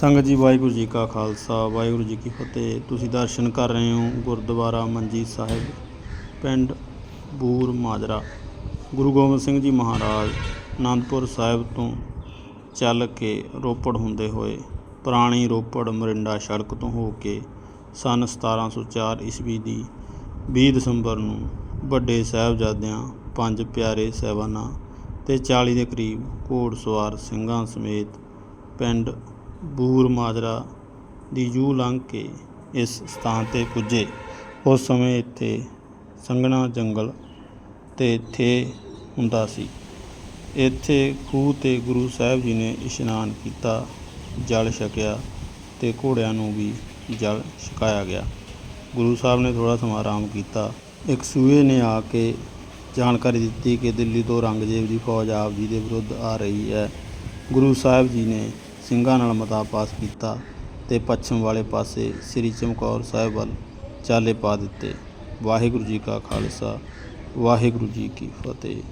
ਸੰਗਤ ਜੀ, ਵਾਹਿਗੁਰੂ ਜੀ ਕਾ ਖਾਲਸਾ, ਵਾਹਿਗੁਰੂ ਜੀ ਕੀ ਫਤਿਹ। ਤੁਸੀਂ ਦਰਸ਼ਨ ਕਰ ਰਹੇ ਹੋ ਗੁਰਦੁਆਰਾ ਮੰਜੀ ਸਾਹਿਬ, ਪਿੰਡ ਬੂਰ ਮਾਜਰਾ। ਗੁਰੂ ਗੋਬਿੰਦ ਸਿੰਘ ਜੀ ਮਹਾਰਾਜ ਆਨੰਦਪੁਰ ਸਾਹਿਬ ਤੋਂ ਚੱਲ ਕੇ ਰੋਪੜ ਹੁੰਦੇ ਹੋਏ, ਪੁਰਾਣੀ ਰੋਪੜ ਮਰਿੰਡਾ ਸੜਕ ਤੋਂ ਹੋ ਕੇ ਸਨ 1704 ਈਸਵੀ ਦੀ 20 ਦਸੰਬਰ ਨੂੰ ਵੱਡੇ ਸਾਹਿਬਜ਼ਾਦਿਆਂ, ਪੰਜ ਪਿਆਰੇ ਸਾਹਿਬਾਨਾਂ ਤੇ 40 ਦੇ ਕਰੀਬ ਘੋੜ ਸਵਾਰ ਸਿੰਘਾਂ ਸਮੇਤ ਪਿੰਡ ਬੂਰ ਮਾਜਰਾ ਦੀ ਜੂ ਲੰਘ ਕੇ ਇਸ ਸਥਾਨ ਤੇ ਪੁੱਜੇ। ਉਸ ਸਮੇਂ ਇੱਥੇ ਸੰਘਣਾ ਜੰਗਲ ਤੇ ਥੇ ਹੁੰਦਾ ਸੀ। ਇੱਥੇ ਖੂਹ ਤੇ ਗੁਰੂ ਸਾਹਿਬ ਜੀ ਨੇ ਇਸ਼ਨਾਨ ਕੀਤਾ, ਜਲ ਛਕਿਆ ਤੇ ਘੋੜਿਆਂ ਨੂੰ ਵੀ ਜਲ ਛਕਾਇਆ ਗਿਆ। ਗੁਰੂ ਸਾਹਿਬ ਨੇ ਥੋੜਾ ਸਮਾਂ ਆਰਾਮ ਕੀਤਾ। ਇੱਕ ਸੂਏ ਨੇ ਆ ਕੇ ਜਾਣਕਾਰੀ ਦਿੱਤੀ ਕਿ ਦਿੱਲੀ ਤੋਂ ਰੰਗਜ਼ੇਬ ਦੀ ਫੌਜ ਆਪ ਜੀ ਦੇ ਵਿਰੁੱਧ ਆ ਰਹੀ ਹੈ। ਗੁਰੂ ਸਾਹਿਬ ਜੀ ਨੇ ਸਿੰਘਾਂ ਨਾਲ ਮਤਾ ਪਾਸ ਕੀਤਾ ਤੇ ਪੱਛਮ ਵਾਲੇ ਪਾਸੇ ਸ੍ਰੀ ਚਮਕੌਰ ਸਾਹਿਬ ਵੱਲ ਚਾਲੇ ਪਾ ਦਿੱਤੇ। ਵਾਹਿਗੁਰੂ ਜੀ ਕਾ ਖਾਲਸਾ, ਵਾਹਿਗੁਰੂ ਜੀ ਕੀ ਫਤਿਹ।